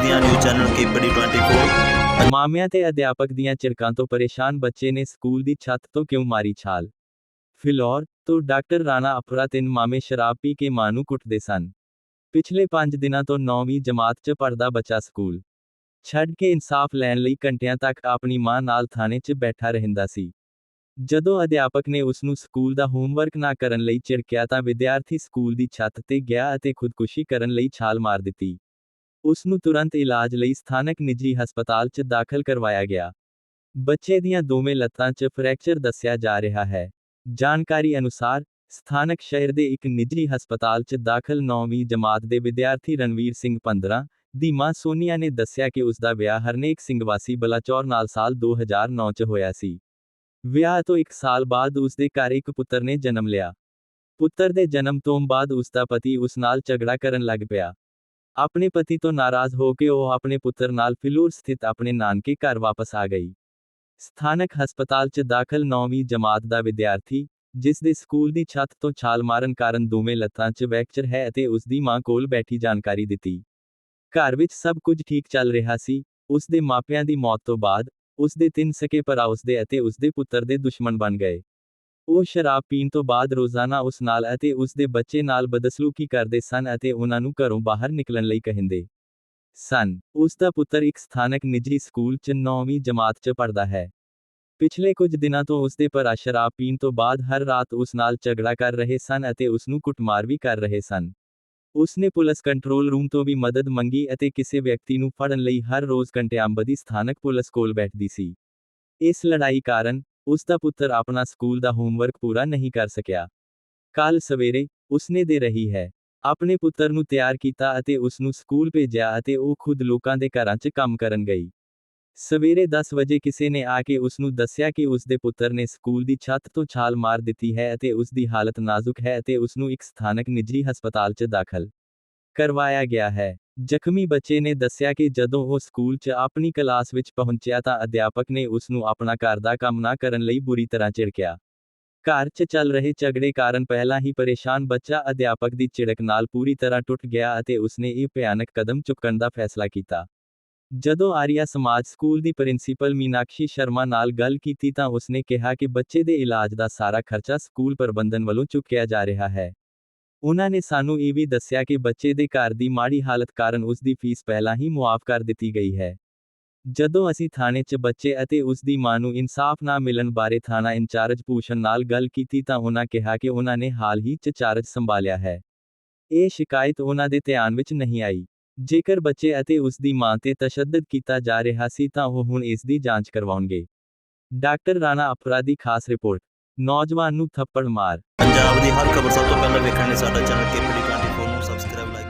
ਦੇਖਦੇ ਹਾਂ news channel KPD 24 ਮਾਮਿਆਂ ਤੇ ਅਧਿਆਪਕ ਦੀਆਂ ਝਿੜਕਾਂ ਤੋਂ ਪਰੇਸ਼ਾਨ ਬੱਚੇ ਨੇ ਸਕੂਲ ਦੀ ਛੱਤ ਤੋਂ ਕਿਉਂ ਮਾਰੀ ਛਾਲ ਫਿਲੌਰ ਤੋਂ ਡਾਕਟਰ ਰਾਣਾ ਅਪਰਾ ਤਿੰਨ ਮਾਮੇ ਸ਼ਰਾਬ ਪੀ ਕੇ ਮਾਂ ਨੂੰ ਕੁੱਟਦੇ ਸਨ ਪਿਛਲੇ 5 ਦਿਨਾਂ ਤੋਂ 9ਵੀਂ ਜਮਾਤ 'ਚ ਪੜਦਾ ਬੱਚਾ ਸਕੂਲ ਛੱਡ ਕੇ ਇਨਸਾਫ ਲੈਣ ਲਈ ਘੰਟਿਆਂ ਤੱਕ ਆਪਣੀ ਮਾਂ ਨਾਲ ਥਾਣੇ 'ਚ ਬੈਠਾ ਰਹਿੰਦਾ ਸੀ ਜਦੋਂ ਅਧਿਆਪਕ ਨੇ ਉਸ ਨੂੰ ਸਕੂਲ ਦਾ ਹੋਮਵਰਕ ਨਾ ਕਰਨ ਲਈ ਝਿੜਕਿਆ ਤਾਂ ਵਿਦਿਆਰਥੀ ਸਕੂਲ ਦੀ ਛੱਤ ਤੇ ਗਿਆ ਅਤੇ ਖੁਦਕੁਸ਼ੀ ਕਰਨ ਲਈ ਛਾਲ ਮਾਰ ਦਿੱਤੀ ਉਸ ਨੂੰ ਤੁਰੰਤ ਇਲਾਜ ਲਈ ਸਥਾਨਕ ਨਿੱਜੀ ਹਸਪਤਾਲ 'ਚ ਦਾਖਲ ਕਰਵਾਇਆ ਗਿਆ। ਬੱਚੇ ਦੀਆਂ ਦੋਵੇਂ ਲੱਤਾਂ 'ਚ ਫ੍ਰੈਕਚਰ ਦੱਸਿਆ ਜਾ ਰਿਹਾ ਹੈ। ਜਾਣਕਾਰੀ ਅਨੁਸਾਰ, ਸਥਾਨਕ ਸ਼ਹਿਰ ਦੇ ਇੱਕ ਨਿੱਜੀ ਹਸਪਤਾਲ 'ਚ ਦਾਖਲ 9ਵੀਂ ਜਮਾਤ ਦੇ ਵਿਦਿਆਰਥੀ ਰਣਵੀਰ ਸਿੰਘ 15 ਦੀ ਮਾਂ ਸੋਨੀਆ ਨੇ ਦੱਸਿਆ ਕਿ ਉਸ ਦਾ ਵਿਆਹ ਹਰਨੇਕ ਸਿੰਘ ਵਾਸੀ ਬਲਾਚੌਰ ਨਾਲ ਸਾਲ 2009 'ਚ ਹੋਇਆ ਸੀ। ਵਿਆਹ ਤੋਂ ਇੱਕ ਸਾਲ ਬਾਅਦ ਉਸ ਦੇ ਘਰ ਇੱਕ ਪੁੱਤਰ ਨੇ ਜਨਮ ਲਿਆ। ਪੁੱਤਰ ਦੇ ਜਨਮ ਤੋਂ ਬਾਅਦ ਉਸ ਦਾ ਪਤੀ ਉਸ ਨਾਲ ਝਗੜਾ ਕਰਨ ਲੱਗ ਪਿਆ। ਆਪਣੇ ਪਤੀ ਤੋਂ ਨਾਰਾਜ਼ ਹੋ ਕੇ ਉਹ ਆਪਣੇ ਪੁੱਤਰ ਨਾਲ ਫਿਲੂਰ ਸਥਿਤ ਆਪਣੇ ਨਾਨਕੇ ਘਰ ਵਾਪਸ ਆ ਗਈ ਸਥਾਨਕ ਹਸਪਤਾਲ 'ਚ ਦਾਖਲ 9ਵੀਂ ਜਮਾਤ ਦਾ ਵਿਦਿਆਰਥੀ ਜਿਸ ਦੇ ਸਕੂਲ ਦੀ ਛੱਤ ਤੋਂ ਛਾਲ ਮਾਰਨ ਕਾਰਨ ਦੋਵੇਂ ਲੱਤਾਂ 'ਚ ਫ੍ਰੈਕਚਰ ਹੈ ਅਤੇ ਉਸ ਦੀ ਮਾਂ ਕੋਲ ਬੈਠੀ ਜਾਣਕਾਰੀ ਦਿੱਤੀ ਘਰ ਵਿੱਚ ਸਭ ਕੁਝ ਠੀਕ ਚੱਲ ਰਿਹਾ ਸੀ ਉਸ ਦੇ ਮਾਪਿਆਂ ਦੀ ਮੌਤ ਤੋਂ ਬਾਅਦ ਉਸ ਦੇ ਤਿੰਨ ਸਕੇ ਭਰਾ ਉਸ ਦੇ ਅਤੇ ਉਸ ਦੇ ਪੁੱਤਰ ਦੇ ਦੁਸ਼ਮਣ ਬਣ ਗਏ ਉਹ ਸ਼ਰਾਬ ਪੀਣ ਤੋਂ ਬਾਅਦ ਰੋਜ਼ਾਨਾ ਉਸ ਨਾਲ ਅਤੇ ਉਸ ਦੇ ਬੱਚੇ ਨਾਲ ਬਦਸਲੂਕੀ ਕਰਦੇ ਸਨ ਅਤੇ ਉਹਨਾਂ ਨੂੰ ਘਰੋਂ ਬਾਹਰ ਨਿਕਲਣ ਲਈ ਕਹਿੰਦੇ ਸਨ ਉਸ ਦਾ ਪੁੱਤਰ ਇੱਕ ਸਥਾਨਕ ਨਿੱਜੀ ਸਕੂਲ 'ਚ 9ਵੀਂ ਜਮਾਤ 'ਚ ਪੜ੍ਹਦਾ ਹੈ ਪਿਛਲੇ ਕੁਝ ਦਿਨਾਂ ਤੋਂ ਉਸ ਦੇ ਭਰਾ ਸ਼ਰਾਬ ਪੀਣ ਤੋਂ ਬਾਅਦ ਹਰ ਰਾਤ ਉਸ ਨਾਲ ਝਗੜਾ ਕਰ ਰਹੇ ਸਨ ਅਤੇ ਉਸ ਨੂੰ ਕੁੱਟਮਾਰ ਵੀ ਕਰ ਰਹੇ ਸਨ ਉਸ ਨੇ ਪੁਲਿਸ ਕੰਟਰੋਲ ਰੂਮ ਤੋਂ ਵੀ ਮਦਦ ਮੰਗੀ ਅਤੇ ਕਿਸੇ ਵਿਅਕਤੀ ਨੂੰ ਫੜਨ ਲਈ ਹਰ ਰੋਜ਼ ਘੰਟਿਆਂਬਦੀ ਸਥਾਨਕ ਪੁਲਿਸ ਕੋਲ ਬੈਠਦੀ ਸੀ ਇਸ ਲੜਾਈ ਕਾਰਨ ਉਸ ਦਾ ਪੁੱਤਰ ਆਪਣਾ ਸਕੂਲ ਦਾ ਹੋਮਵਰਕ ਪੂਰਾ ਨਹੀਂ ਕਰ ਸਕਿਆ ਕੱਲ ਸਵੇਰੇ ਉਸਨੇ ਦੇ ਰਹੀ ਹੈ ਆਪਣੇ ਪੁੱਤਰ ਨੂੰ ਤਿਆਰ ਕੀਤਾ ਅਤੇ ਉਸ ਨੂੰ ਸਕੂਲ ਭੇਜਿਆ ਅਤੇ ਉਹ ਖੁਦ ਲੋਕਾਂ ਦੇ ਘਰਾਂ 'ਚ ਕੰਮ ਕਰਨ ਗਈ ਸਵੇਰੇ 10 ਵਜੇ ਕਿਸੇ ਨੇ ਆ ਕੇ ਉਸ ਨੂੰ ਦੱਸਿਆ ਕਿ ਉਸ ਦੇ ਪੁੱਤਰ ਨੇ ਸਕੂਲ ਦੀ ਛੱਤ ਤੋਂ ਛਾਲ ਮਾਰ ਦਿੱਤੀ ਹੈ ਅਤੇ ਉਸ ਦੀ ਹਾਲਤ ਨਾਜ਼ੁਕ ਹੈ ਅਤੇ ਉਸ ਨੂੰ ਇੱਕ ਸਥਾਨਕ ਨਿੱਜੀ ਹਸਪਤਾਲ 'ਚ ਦਾਖਲ ਕਰਵਾਇਆ ਗਿਆ ਹੈ ਜ਼ਖਮੀ ਬੱਚੇ ਨੇ ਦੱਸਿਆ ਕਿ ਜਦੋਂ ਉਹ ਸਕੂਲ 'ਚ ਆਪਣੀ ਕਲਾਸ ਵਿੱਚ ਪਹੁੰਚਿਆ ਤਾਂ ਅਧਿਆਪਕ ਨੇ ਉਸ ਨੂੰ ਆਪਣਾ ਘਰ ਦਾ ਕੰਮ ਨਾ ਕਰਨ ਲਈ ਬੁਰੀ ਤਰ੍ਹਾਂ ਝਿੜਕਿਆ ਘਰ 'ਚ ਚੱਲ ਰਹੇ ਝਗੜੇ ਕਾਰਨ ਪਹਿਲਾਂ ਹੀ ਪਰੇਸ਼ਾਨ ਬੱਚਾ ਅਧਿਆਪਕ ਦੀ ਝਿੜਕ ਨਾਲ ਪੂਰੀ ਤਰ੍ਹਾਂ ਟੁੱਟ ਗਿਆ ਅਤੇ ਉਸਨੇ ਇਹ ਭਿਆਨਕ ਕਦਮ ਚੁੱਕਣ ਦਾ ਫੈਸਲਾ ਕੀਤਾ। ਜਦੋਂ ਆਰੀਆ ਸਮਾਜ ਸਕੂਲ ਦੀ ਪ੍ਰਿੰਸੀਪਲ ਮੀਨਾਕਸ਼ੀ ਸ਼ਰਮਾ ਨਾਲ ਗੱਲ ਕੀਤੀ ਤਾਂ ਉਸਨੇ ਕਿਹਾ ਕਿ ਬੱਚੇ ਦੇ ਇਲਾਜ ਦਾ ਸਾਰਾ ਖਰਚਾ ਸਕੂਲ ਪ੍ਰਬੰਧਨ ਵੱਲੋਂ ਚੁੱਕਿਆ ਜਾ ਰਿਹਾ ਹੈ। ਉਹਨਾਂ ਨੇ ਸਾਨੂੰ ਇਹ ਵੀ ਦੱਸਿਆ ਕਿ ਬੱਚੇ ਦੇ ਘਰ ਦੀ ਮਾੜੀ ਹਾਲਤ ਕਾਰਨ ਉਸ ਦੀ ਫੀਸ ਪਹਿਲਾਂ ਹੀ ਮੁਆਫ ਕਰ ਦਿੱਤੀ ਗਈ ਹੈ ਜਦੋਂ ਅਸੀਂ ਥਾਣੇ 'ਚ ਬੱਚੇ ਅਤੇ ਉਸ ਦੀ ਮਾਂ ਨੂੰ ਇਨਸਾਫ ਨਾ ਮਿਲਣ ਬਾਰੇ ਥਾਣਾ ਇੰਚਾਰਜ ਭੂਸ਼ਣ ਨਾਲ ਗੱਲ ਕੀਤੀ ਤਾਂ ਉਹਨਾਂ ਕਿਹਾ ਕਿ ਉਹਨਾਂ ਨੇ ਹਾਲ ਹੀ 'ਚ ਚਾਰਜ ਸੰਭਾਲਿਆ ਹੈ ਇਹ ਸ਼ਿਕਾਇਤ ਉਹਨਾਂ ਦੇ ਧਿਆਨ ਵਿੱਚ ਨਹੀਂ ਆਈ ਜੇਕਰ ਬੱਚੇ ਅਤੇ ਉਸ ਦੀ ਮਾਂ ਤੇ ਤਸ਼ੱਦਦ ਕੀਤਾ ਜਾ ਰਿਹਾ ਸੀ ਤਾਂ ਉਹ ਹੁਣ ਇਸ ਦੀ ਜਾਂਚ ਕਰਵਾਉਣਗੇ ਡਾਕਟਰ ਰਾਣਾ ਅਪਰਾ ਦੀ ਖਾਸ ਰਿਪੋਰਟ ਨੌਜਵਾਨ ਨੂੰ ਥੱਪੜ ਮਾਰ ਪੰਜਾਬ ਦੀ ਹਰ ਖਬਰ ਸਭ ਤੋਂ ਪਹਿਲਾਂ ਵੇਖਣ ਲਈ ਸਾਡਾ ਚੈਨਲ ਕੇਪੀਡੀ 24 ਨੂੰ ਸਬਸਕ੍ਰਾਈਬ ਲਾਈਕ ਸ਼ੇਅਰ ਤੇ comment